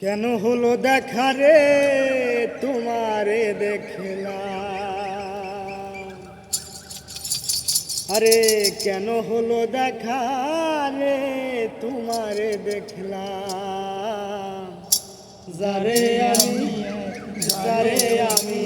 কেন হলো দেখা রে? তোমারে দেখলাম। আরে কেন হলো দেখা রে? তোমারে দেখলাম। যারে আমি যারে আমি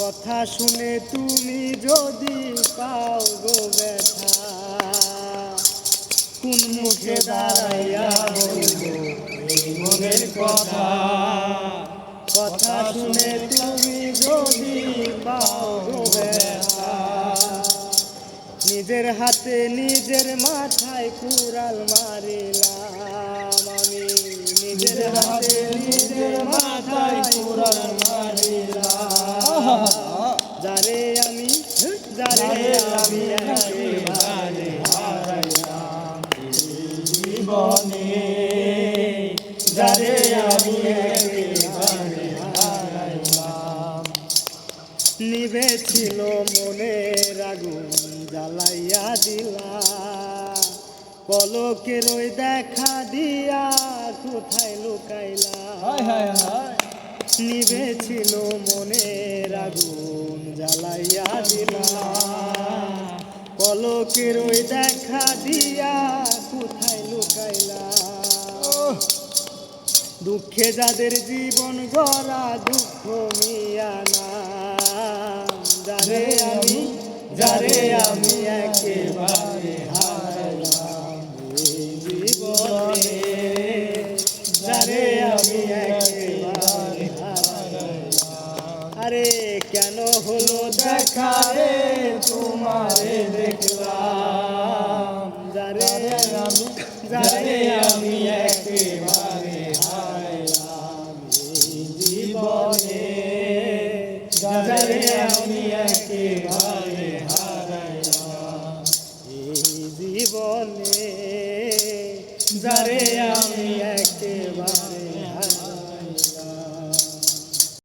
কথা শুনে তুমি যদি পাও গো ব্যথা, কোন মুখে দাঁড়াইয়া বলব এই মনের কথা? কথা শুনে তুমি যদি পাও গো ব্যথা, নিজের হাতে নিজের মাথায় কুড়াল মারিলাম আমি। নিজের হাতে নিজের মাথায় আমি একেবারে হারাইলাম জীবনে যারে আমি একেবারে হারাইলাম নিভে মনের আগুন জ্বালাইয়া দিলা। পলকের ওই দেখা দিয়া কোথায় লুকাইলা? নিভে ছিল মনের আগুন জ্বালাইয়া দিলা। পলকের ওই দেখা দিয়া কোথায় লুকাইলা? দুঃখে যাদের জীবন গড়া দুঃখ মিয়া না যারে আমি যারে আমি কেন হলো দেখা তোমারে দেখলাম? যারে আমি যারে আমি একেবারে হারাইলাম জীবনে। যারে আমি একেবারে হারাইলাম জীবনে। যারে আমি